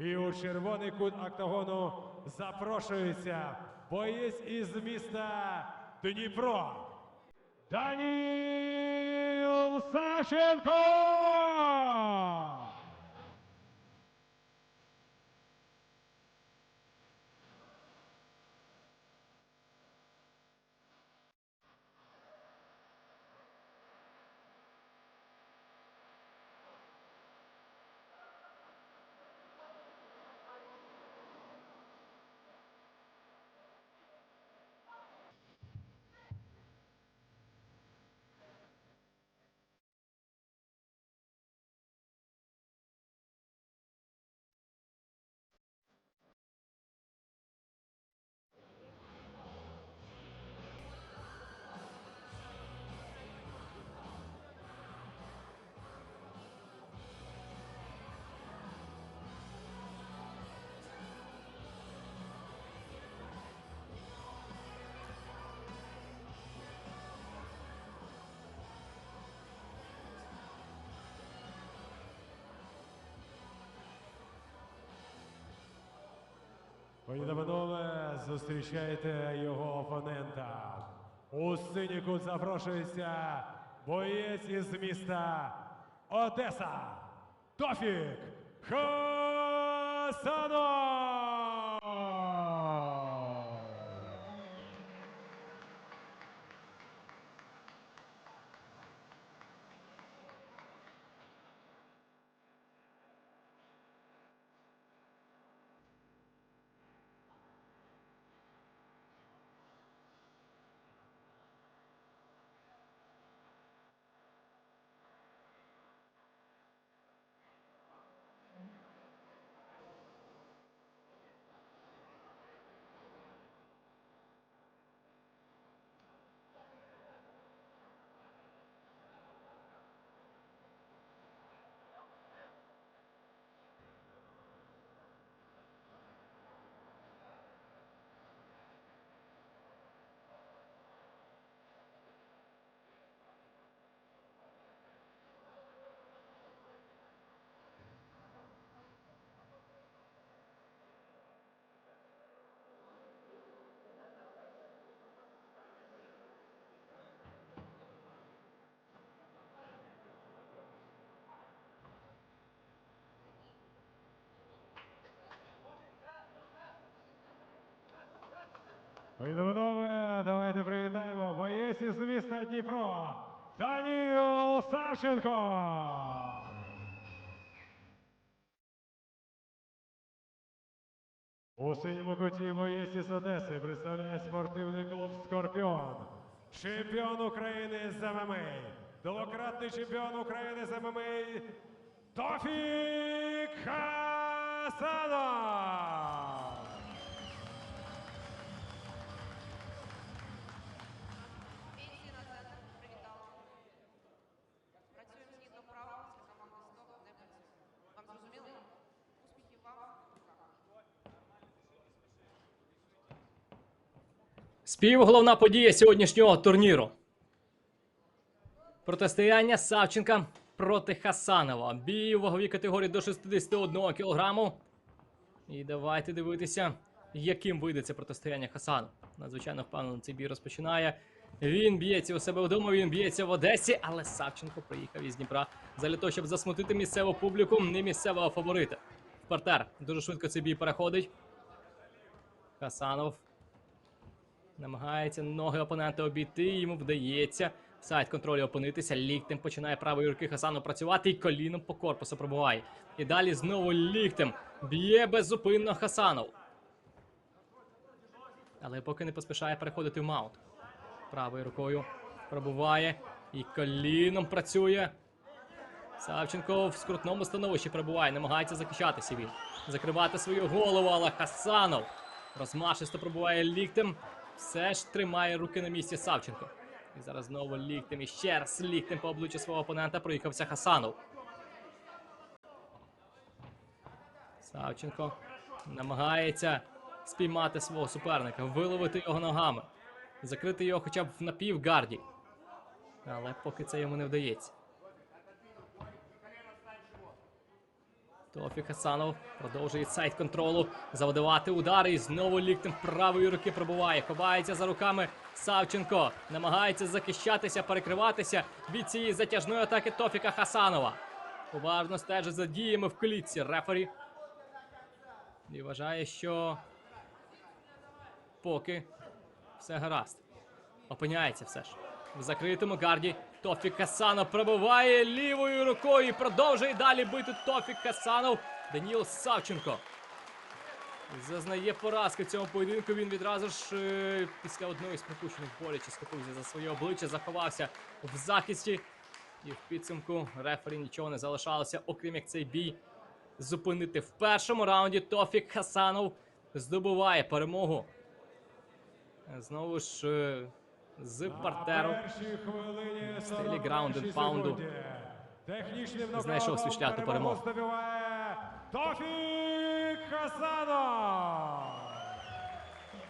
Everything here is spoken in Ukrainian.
І у червоний кут октагону запрошується боєць із міста Дніпро. Даніл Сашенко! Пані та зустрічайте його опонента. У синіку запрошується боєць із міста Одеса. Тофік Хасанов! Пані давайте привітаємо боєць із міста Дніпро Даніл Савченко! У синьому куті боєць із Одеси представляє спортивний клуб Скорпіон. Чемпіон України з ММА. Двократний чемпіон України з ММА Тофік Хасанов! Спів головна подія сьогоднішнього турніру. Протистояння Савченка проти Хасанова. Бій у ваговій категорії до 61 кг. І давайте дивитися, яким вийде це протистояння Хасану. Надзвичайно впевнено цей бій розпочинає. Він б'ється у себе вдома, він б'ється в Одесі, але Савченко приїхав із Дніпра для того, щоб засмутити місцеву публіку, не місцевого фаворита. В партер дуже швидко цей бій переходить. Хасанов Намагається ноги опонента обійти, йому вдається в сайт контролю опинитися. Ліктем починає правої руки Хасану працювати і коліном по корпусу пробуває. І далі знову ліктем б'є беззупинно Хасанов. Але поки не поспішає переходити в маунт. Правою рукою пробуває і коліном працює. Савченко в скрутному становищі перебуває, намагається захищатися він. Закривати свою голову, але Хасанов розмашисто пробуває ліктем. Все ж тримає руки на місці Савченко. І зараз знову ліктем і ще раз ліктем по обличчю свого опонента проїхався Хасанов. Савченко намагається спіймати свого суперника, виловити його ногами, закрити його хоча б в напівгарді. Але поки це йому не вдається. Тофік Хасанов продовжує сайт контролу, заводувати удари і знову ліктем правої руки пробуває. Ховається за руками Савченко. Намагається захищатися, перекриватися від цієї затяжної атаки Тофіка Хасанова. Уважно стежить за діями в клітці рефері. І вважає, що поки все гаразд. Опиняється все ж. В закритому гарді Тофік Хасанов пробиває лівою рукою і продовжує далі бити Тофік Хасанов. Даніл Савченко. Зазнає поразки цьому поєдинку. Він відразу ж е, після одної з пропущених боляче схопився за своє обличчя, заховався в захисті. І в підсумку рефері нічого не залишалося, окрім як цей бій зупинити в першому раунді. Тофік Хасанов здобуває перемогу. Знову ж е, з партеру. В стилі 41 ground and pound. секунді. Технічним Знайшов свій шлях до перемоги. Тофік Хасанов!